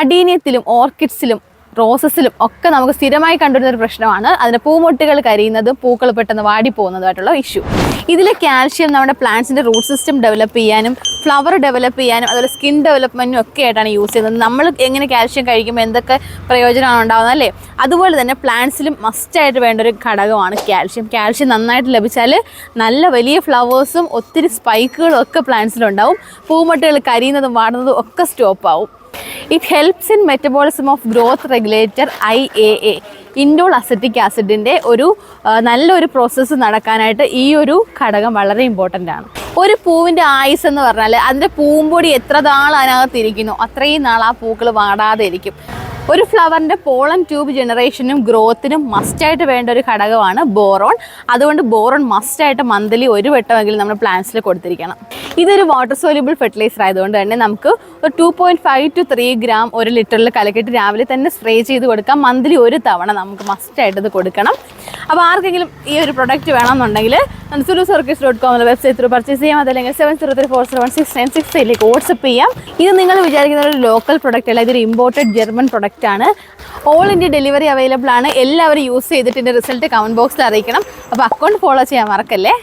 അടീനിയത്തിലും ഓർക്കിഡ്സിലും റോസസിലും ഒക്കെ നമുക്ക് സ്ഥിരമായി കണ്ടുവരുന്ന ഒരു പ്രശ്നമാണ്. അതിന്റെ പൂമൊട്ടുകൾ കരിയുന്നതും പൂക്കൾ പെട്ടെന്ന് വാടിപ്പോകുന്നതുമായിട്ടുള്ള ഇഷ്യൂ ഇതിലെ കാൽഷ്യം നമ്മുടെ പ്ലാന്റ്സിന്റെ റൂട്ട് സിസ്റ്റം ഡെവലപ്പ് ചെയ്യാനും ഫ്ലവർ ഡെവലപ്പ് ചെയ്യാനും അതുപോലെ സ്കിൻ ഡെവലപ്മെന്റും ഒക്കെ ആയിട്ടാണ് യൂസ് ചെയ്യുന്നത്. നമ്മൾ എങ്ങനെ കാൽഷ്യം കഴിക്കുമ്പോൾ എന്തൊക്കെ പ്രയോജനമാണ് ഉണ്ടാകുന്നത് അല്ലേ? അതുപോലെ തന്നെ പ്ലാന്റ്സിലും മസ്റ്റായിട്ട് വേണ്ട ഒരു ഘടകമാണ് കാൽഷ്യം കാൽഷ്യം നന്നായിട്ട് ലഭിച്ചാൽ നല്ല വലിയ ഫ്ലവേഴ്സും ഒത്തിരി സ്പൈക്കുകളും ഒക്കെ പ്ലാന്റ്സിലുണ്ടാവും പൂമൊട്ടുകൾ കരിയുന്നതും വാടുന്നതും ഒക്കെ സ്റ്റോപ്പ് ആവും. It helps in metabolism of growth regulator I A A indole acetic ആസിഡിന്റെ ഒരു നല്ലൊരു പ്രോസസ്സ് നടക്കാനായിട്ട് ഈ ഒരു ഘടകം വളരെ ഇമ്പോർട്ടന്റ് ആണ്. ഒരു പൂവിന്റെ ആയുസ് എന്ന് പറഞ്ഞാൽ അതിന്റെ പൂമ്പൊടി എത്ര നാൾ അതിനകത്തിരിക്കുന്നു അത്രയും നാൾ ആ പൂക്കൾ വാടാതെ ഇരിക്കും. ഒരു ഫ്ലവറിന്റെ പോളൻ ട്യൂബ് ജനറേഷനും ഗ്രോത്തിനും മസ്റ്റായിട്ട് വേണ്ട ഒരു ഘടകമാണ് ബോറോൺ അതുകൊണ്ട് ബോറോൺ മസ്റ്റായിട്ട് മന്ത്ലി ഒരു വട്ടമെങ്കിലും നമ്മൾ പ്ലാന്റ്സിൽ കൊടുത്തിരിക്കണം. ഇതൊരു വാട്ടർ സോലിബിൾ ഫെർട്ടിലൈസർ ആയതുകൊണ്ട് തന്നെ നമുക്ക് ഒരു two point five two three gram ഒരു ലിറ്ററിൽ കലക്കിട്ട് രാവിലെ തന്നെ സ്പ്രേ ചെയ്ത് കൊടുക്കാം. മന്ത്ലി ഒരു തവണ നമുക്ക് മസ്റ്റ് ആയിട്ട് ഇത് കൊടുക്കണം. അപ്പോൾ ആർക്കെങ്കിലും ഈ ഒരു പ്രൊഡക്റ്റ് വേണമെന്നുണ്ടെങ്കിൽ സുലു സർക്കീസ് ഡോട്ട് കോമിൽ വെബ്സൈറ്റ് ത്രൂ പർച്ചേസ് ചെയ്യാം. അതല്ലെങ്കിൽ seven zero three four seven six nine six ഫൈവിലേക്ക് WhatsApp ചെയ്യാം. ഇത് നിങ്ങൾ വിചാരിക്കുന്ന ഒരു ലോക്കൽ പ്രൊഡക്റ്റ് അല്ല ഇതൊരു ഇമ്പോർട്ടഡ് ജർമ്മൻ പ്രൊഡക്റ്റ് ആണ്. ഓൾ ഇന്ത്യ ഡെലിവറി അവൈലബിൾ ആണ്. എല്ലാവരും യൂസ് ചെയ്തിട്ട് റിസൾട്ട് കമന്റ് ബോക്സിൽ അറിയിക്കണം. അപ്പോൾ അക്കൗണ്ട് ഫോളോ ചെയ്യാൻ മറക്കല്ലേ?